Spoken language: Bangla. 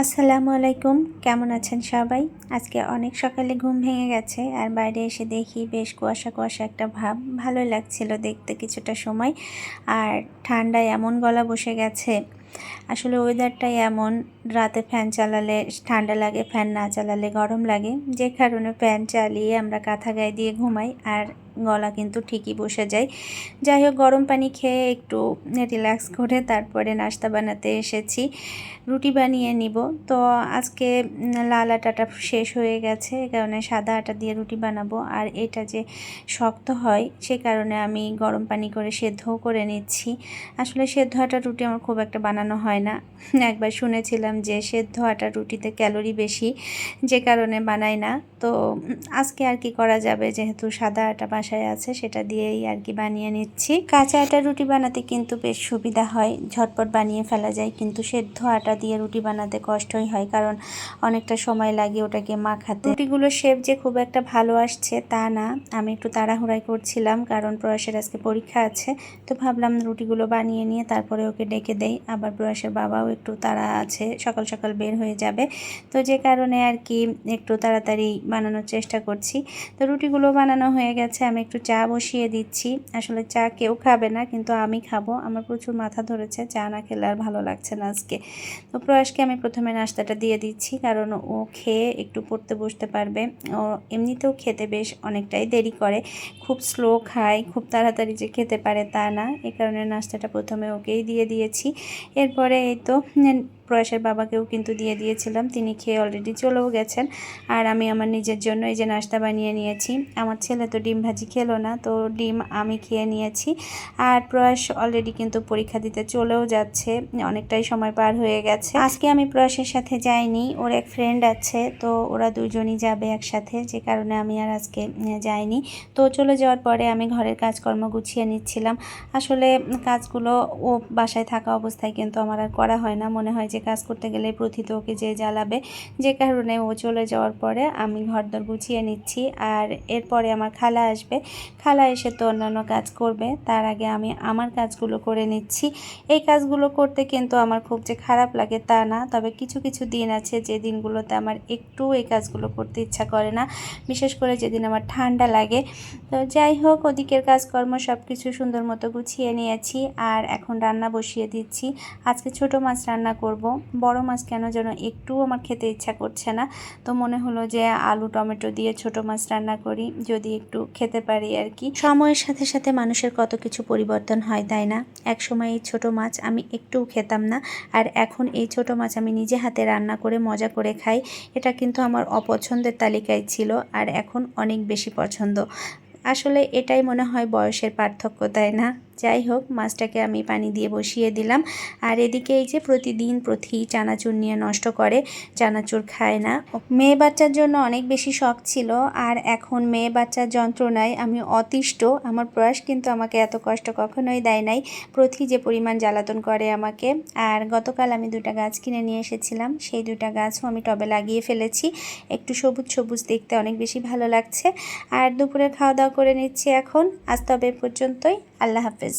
আসসালামু আলাইকুম। কেমন আছেন সবাই? আজকে অনেক সকালে ঘুম ভেঙে গেছে আর বাইরে এসে দেখি বেশ কুয়াশা কুয়াশা একটা ভাব। ভালোই লাগছিল দেখতে কিছুটা সময়। আর ঠান্ডায় এমন গলা বসে গেছে। আসলে ওয়েদারটাই এমন, রাতে ফ্যান চালালে ঠান্ডা লাগে ফ্যান না চালালে গরম লাগে। যে কারণে ফ্যান চালিয়ে আমরা কাঁথা গায়ে দিয়ে ঘুমাই। আর গলা কিন্তু ঠিকই বসে যায়। যাই হোক, গরম পানি খেয়ে একটু রিল্যাক্স করে তারপরে নাস্তা বানাতে এসেছি। রুটি বানিয়ে নিব। তো আজকে লাল আটাটা শেষ হয়ে গেছে কারণে সাদা আটা দিয়ে রুটি বানাবো। আর এটা যে শক্ত হয়, সে কারণে আমি গরম পানি করে সেদ্ধও করে নিচ্ছি। আসলে সেদ্ধ আটা রুটি আমার খুব একটা বানানো হয় না। একবার শুনেছিলাম যে সেদ্ধ আটা রুটিতে ক্যালোরি বেশি, যে কারণে বানাই না। তো আজকে আর কি করা যাবে, যেহেতু সাদা আটা বাসায় আছে, সেটা দিয়েই আর কি বানিয়ে নিচ্ছি। কাঁচা আটা রুটি বানাতে কিন্তু বেশ সুবিধা হয়। ঝটপট বানিয়ে ফেলা যায়, কিন্তু সেদ্ধ আটা দিয়ে রুটি বানাতে কষ্টই হয়, কারণ অনেকটা সময় লাগে ওটাকে মাখাতে। রুটিগুলোর শেপ যে খুব একটা ভালো আসছে তা না। আমি একটু তাড়াহুড়াই করছিলাম, কারণ প্রয়াসের আজকে পরীক্ষা আছে। তো ভাবলাম রুটিগুলো বানিয়ে নিয়ে তারপরে ওকে ডেকে দেই। আবার প্রয়াসের বাবাও একটু তাড়া আছে, সকাল সকাল বের হয়ে যাবে। তো যে কারণে আর কি একটু তাড়াতাড়ি বানানোর চেষ্টা করছি। তো রুটিগুলো বানানো হয়ে গেছে আমি একটু চা বসিয়ে দিচ্ছি। আসলে চা কেউ খাবে না, কিন্তু আমি খাব। আমার প্রচুর মাথা ধরেছে, চা না খেলে আর ভালো লাগছে না আজকে। তো প্রয়াসকে আমি প্রথমে নাস্তাটা দিয়ে দিচ্ছি, কারণ ও খেয়ে একটু পড়তে বসতে পারবে। ও এমনিতেও খেতে বেশ অনেকটাই দেরি করে। খুব স্লো খায়, খুব তাড়াতাড়ি যে খেতে পারে তা না। এ কারণে নাস্তাটা প্রথমে ওকেই দিয়ে দিয়েছি। এরপরে এই তো প্রয়াসের বাবাকেও কিন্তু দিয়ে দিয়েছিলাম। তিনি খেয়ে অলরেডি চলেও গেছেন। আর আমি আমার নিজের জন্য এই যে নাস্তা বানিয়ে নিয়েছি। আমার ছেলে তো ডিম ভাজি খেলো না, তো ডিম আমি খেয়ে নিয়েছি। আর প্রয়াস অলরেডি কিন্তু পরীক্ষা দিতে চলেও যাচ্ছে। অনেকটাই সময় পার হয়ে গেছে। আজকে আমি প্রয়াসের সাথে যাইনি। ওর এক ফ্রেন্ড আছে, তো ওরা দুজনই যাবে একসাথে। যে কারণে আমি আর আজকে যাইনি। তো চলে যাওয়ার পরে আমি ঘরের কাজকর্ম গুছিয়ে নিচ্ছিলাম। আসলে কাজগুলো ও বাসায় থাকা অবস্থায় কিন্তু আমার আর করা হয় না। মনে হয় যে কাজ করতে গেলে প্রথিত ওকে যে জ্বালাবে, যে কারণে ও চলে যাওয়ার পরে আমি ঘরদর গুছিয়ে নিচ্ছি। আর এরপরে আমার খালা আসবে। খালা এসে তো অন্যান্য কাজ করবে। তার আগে আমি আমার কাজগুলো করে নিচ্ছি। এই কাজগুলো করতে কিন্তু আমার খুব যে খারাপ লাগে তা না। তবে কিছু কিছু দিন আছে যে দিনগুলোতে আমার একটু এই কাজগুলো করতে ইচ্ছা করে না। বিশেষ করে যেদিন আমার ঠান্ডা লাগে। তো যাই হোক, ওদিকের কাজকর্ম সব কিছু সুন্দর মতো গুছিয়ে নিয়েছি। আর এখন রান্না বসিয়ে দিচ্ছি। আজকে ছোট মাছ রান্না করব। বড় মাছ কেন যেন একটু আমার খেতে ইচ্ছা করছে না। তো মনে হলো যে আলু, টমেটো দিয়ে ছোট মাছ রান্না করি, যদি একটু খেতে পারি আর কি। সময়ের সাথে সাথে মানুষের কত কিছু পরিবর্তন হয়, তাই না? এক সময় এই ছোট মাছ আমি একটুও খেতাম না, আর এখন এই ছোট মাছ আমি নিজে হাতে রান্না করে, মজা করে খাই, এটা কিন্তু আমার অপছন্দের তালিকায় ছিল, আর এখন অনেক বেশি পছন্দ। আসলে এটাই মনে হয় বয়সের পার্থক্য, তাই না? যাই হোক, মাছটাকে আমি পানি দিয়ে বসিয়ে দিলাম। আর এদিকে এই যে প্রতিদিন প্রতি চানাচুর নিয়ে নষ্ট করে, চানাচুর খায় না। মেয়ে বাচ্চার জন্য অনেক বেশি শখ ছিল, আর এখন মেয়ে বাচ্চার যন্ত্রণায় আমি অতিষ্ঠ। আমার প্রয়াস কিন্তু আমাকে এত কষ্ট কখনোই দেয় নাই। প্রতি যে পরিমাণ জ্বালাতন করে আমাকে। আর গতকাল আমি দুটা গাছ কিনে নিয়ে এসেছিলাম। সেই দুটা গাছও আমি টবে লাগিয়ে ফেলেছি। একটু সবুজ সবুজ দেখতে অনেক বেশি ভালো লাগছে। আর দুপুরে খাওয়া দাওয়া করে নিচ্ছি এখন। আজ তবে পর্যন্তই। আল্লাহ হাফেজ।